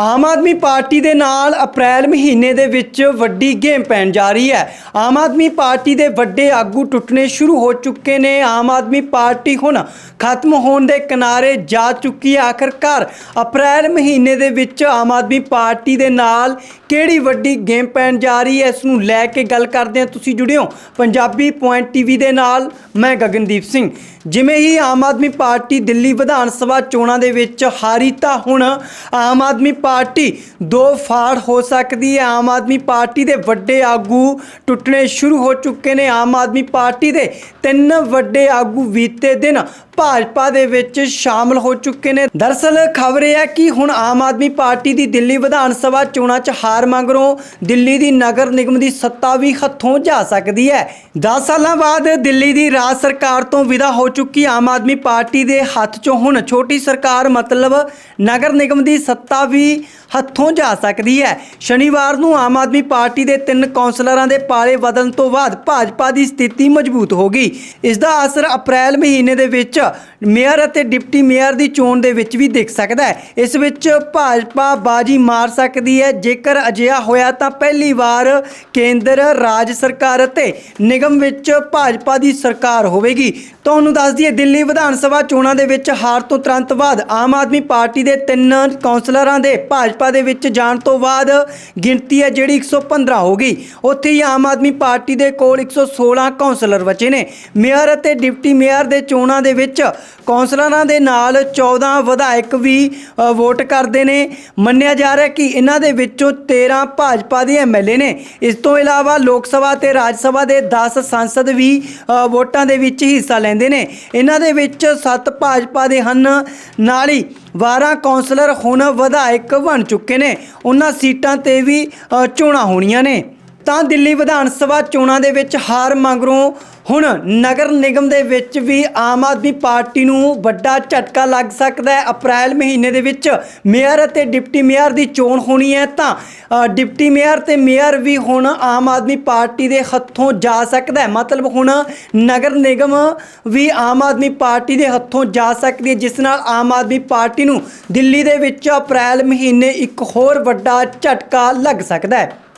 Aam Aadmi party ਦੇ ਨਾਲ ਅਪ੍ਰੈਲ ਮਹੀਨੇ ਦੇ ਵਿੱਚ ਵੱਡੀ ਗੇਮ ਪੈਣ ਜਾ ਰਹੀ ਹੈ। ਆਮ ਆਦਮੀ ਪਾਰਟੀ ਦੇ ਵੱਡੇ ਆਗੂ ਟੁੱਟਣੇ ਸ਼ੁਰੂ ਹੋ ਚੁੱਕੇ ਨੇ। ਆਮ ਆਦਮੀ ਪਾਰਟੀ ਹੁਣ ਖਤਮ ਹੋਣ ਦੇ ਕਿਨਾਰੇ ਜਾ ਚੁੱਕੀ ਹੈ। ਆਖਰਕਾਰ ਅਪ੍ਰੈਲ ਮਹੀਨੇ ਦੇ ਵਿੱਚ ਆਮ ਆਦਮੀ ਪਾਰਟੀ ਦੇ ਨਾਲ ਕਿਹੜੀ ਵੱਡੀ ਗੇਮ ਪੈਣ ਜਾ ਰਹੀ ਹੈ? ਇਸ ਨੂੰ ਲੈ ਕੇ ਗੱਲ ਕਰਦੇ ਹਾਂ। ਤੁਸੀਂ ਜੁੜਿਓ ਪੰਜਾਬੀ ਪੁਆਇੰਟ ਟੀਵੀ ਦੇ ਨਾਲ। ਮੈਂ ਗਗਨਦੀਪ ਸਿੰਘ। ਜਿਵੇਂ ਹੀ ਆਮ ਆਦਮੀ ਪਾਰਟੀ ਦਿੱਲੀ ਵਿਧਾਨ ਸਭਾ ਚੋਣਾਂ ਦੇ ਵਿੱਚ ਹਾਰੀ ਤਾਂ ਹੁਣ ਆਮ ਆਦਮੀ ਪਾਰਟੀ ਦੋ ਫਾੜ ਹੋ ਸਕਦੀ ਹੈ। ਆਮ ਆਦਮੀ ਪਾਰਟੀ ਦੇ ਵੱਡੇ ਆਗੂ ਟੁੱਟਣੇ ਸ਼ੁਰੂ ਹੋ ਚੁੱਕੇ ਨੇ। ਆਮ ਆਦਮੀ ਪਾਰਟੀ ਦੇ ਤਿੰਨ ਵੱਡੇ ਆਗੂ ਬੀਤੇ ਦਿਨ ਭਾਜਪਾ ਦੇ ਵਿੱਚ ਸ਼ਾਮਲ ਹੋ ਚੁੱਕੇ ਨੇ। ਦਰਸਲ ਖਬਰ ਇਹ ਹੈ ਕਿ ਹੁਣ ਆਮ ਆਦਮੀ ਪਾਰਟੀ ਦੀ ਦਿੱਲੀ ਵਿਧਾਨ ਸਭਾ ਚੋਣਾਂ 'ਚ ਹਾਰ ਮੰਗਰੋਂ ਦਿੱਲੀ ਦੀ ਨਗਰ ਨਿਗਮ ਦੀ ਸੱਤਾ ਵੀ ਹੱਥੋਂ ਜਾ ਸਕਦੀ ਹੈ। 10 ਸਾਲਾਂ ਬਾਅਦ ਦਿੱਲੀ ਦੀ ਰਾਜ ਸਰਕਾਰ ਤੋਂ ਵਿਦਾ ਹੋ ਚੁੱਕੀ ਆਮ ਆਦਮੀ ਪਾਰਟੀ ਦੇ ਹੱਥ 'ਚੋਂ ਹੁਣ ਛੋਟੀ ਸਰਕਾਰ ਮਤਲਬ ਨਗਰ ਨਿਗਮ ਦੀ ਸੱਤਾ ਵੀ ਹੱਥੋਂ ਜਾ ਸਕਦੀ ਹੈ। ਸ਼ਨੀਵਾਰ ਨੂੰ ਆਮ ਆਦਮੀ ਪਾਰਟੀ ਦੇ ਤਿੰਨ ਕੌਂਸਲਰਾਂ ਦੇ ਪਾਲੇ ਬਦਲਣ ਤੋਂ ਬਾਅਦ ਭਾਜਪਾ ਦੀ ਸਥਿਤੀ ਮਜ਼ਬੂਤ ਹੋ ਗਈ। ਇਸ ਦਾ ਅਸਰ ਅਪ੍ਰੈਲ ਮਹੀਨੇ ਦੇ ਵਿੱਚ ਮੇਅਰ ਅਤੇ ਡਿਪਟੀ ਮੇਅਰ ਦੀ ਚੋਣ ਦੇ ਵਿੱਚ ਵੀ ਦੇਖ ਸਕਦਾ ਹੈ। ਇਸ ਵਿੱਚ ਭਾਜਪਾ ਬਾਜੀ ਮਾਰ ਸਕਦੀ ਹੈ। ਜੇਕਰ ਅਜਿਹਾ ਹੋਇਆ ਤਾਂ ਪਹਿਲੀ ਵਾਰ ਕੇਂਦਰ ਰਾਜ ਸਰਕਾਰ ਅਤੇ ਨਿਗਮ ਵਿੱਚ ਭਾਜਪਾ ਦੀ ਸਰਕਾਰ ਹੋਵੇਗੀ। ਤੁਹਾਨੂੰ ਦੱਸ ਦਈਏ, ਦਿੱਲੀ ਵਿਧਾਨ ਸਭਾ ਚੋਣਾਂ ਦੇ ਵਿੱਚ ਹਾਰ ਤੋਂ ਤੁਰੰਤ ਬਾਅਦ ਆਮ ਆਦਮੀ ਪਾਰਟੀ ਦੇ ਤਿੰਨ ਕੌਂਸਲਰਾਂ ਦੇ ਭਾਜਪਾ ਦੇ ਵਿੱਚ ਜਾਣ ਤੋਂ ਬਾਅਦ ਗਿਣਤੀ ਹੈ ਜਿਹੜੀ 115 ਹੋ ਗਈ। ਉੱਥੇ ਹੀ ਆਮ ਆਦਮੀ ਪਾਰਟੀ ਦੇ ਕੋਲ 116 ਕੌਂਸਲਰ ਬਚੇ ਨੇ। ਮੇਅਰ ਅਤੇ ਡਿਪਟੀ ਮੇਅਰ ਦੇ ਚੋਣਾਂ ਦੇ ਵਿੱਚ ਕੌਂਸਲਰਾਂ ਦੇ ਨਾਲ 14 ਵਿਧਾਇਕ ਵੀ ਅ, ਵੋਟ ਕਰਦੇ ਨੇ। ਮੰਨਿਆ ਜਾ ਰਿਹਾ ਕਿ ਇਹਨਾਂ ਦੇ ਵਿੱਚੋਂ 13 ਭਾਜਪਾ ਦੇ ਐਮਐਲਏ ਨੇ। ਇਸ ਤੋਂ ਇਲਾਵਾ ਲੋਕ ਸਭਾ ਤੇ ਰਾਜ ਸਭਾ ਦੇ 10 ਸੰਸਦ ਵੀ ਅ, ਵੋਟਾਂ ਦੇ ਵਿੱਚ ਹਿੱਸਾ ਲੈਂਦੇ ਨੇ। ਇਹਨਾਂ ਦੇ ਵਿੱਚ 7 ਭਾਜਪਾ ਦੇ ਹਨ। ਨਾਲ ਹੀ 12 ਕੌਂਸਲਰ ਹੁਣ ਵਿਧਾਇਕ ਬਣ ਚੁੱਕੇ ਨੇ। ਉਹਨਾਂ ਸੀਟਾਂ ਤੇ ਵੀ ਅ, ਚੋਣਾਂ ਹੋਣੀਆਂ ਨੇ। ਤਾਂ ਦਿੱਲੀ ਵਿਧਾਨ ਸਭਾ ਚੋਣਾਂ ਦੇ ਵਿੱਚ ਹਾਰ ਮੰਗਰੋਂ ਹੁਣ ਨਗਰ ਨਿਗਮ ਦੇ ਵਿੱਚ ਵੀ ਆਮ ਆਦਮੀ ਪਾਰਟੀ ਨੂੰ ਵੱਡਾ ਝਟਕਾ ਲੱਗ ਸਕਦਾ ਹੈ। ਅਪ੍ਰੈਲ ਮਹੀਨੇ ਦੇ ਵਿੱਚ ਮੇਅਰ ਅਤੇ ਡਿਪਟੀ ਮੇਅਰ ਦੀ ਚੋਣ ਹੋਣੀ ਹੈ ਤਾਂ ਡਿਪਟੀ ਮੇਅਰ ਤੇ ਮੇਅਰ ਵੀ ਹੁਣ ਆਮ ਆਦਮੀ ਪਾਰਟੀ ਦੇ ਹੱਥੋਂ ਜਾ ਸਕਦਾ ਹੈ। ਮਤਲਬ ਹੁਣ ਨਗਰ ਨਿਗਮ ਵੀ ਆਮ ਆਦਮੀ ਪਾਰਟੀ ਦੇ ਹੱਥੋਂ ਜਾ ਸਕਦੀ ਹੈ, ਜਿਸ ਨਾਲ ਆਮ ਆਦਮੀ ਪਾਰਟੀ ਨੂੰ ਦਿੱਲੀ ਦੇ ਵਿੱਚ ਅਪ੍ਰੈਲ ਮਹੀਨੇ ਇੱਕ ਹੋਰ ਵੱਡਾ ਝਟਕਾ ਲੱਗ ਸਕਦਾ ਹੈ।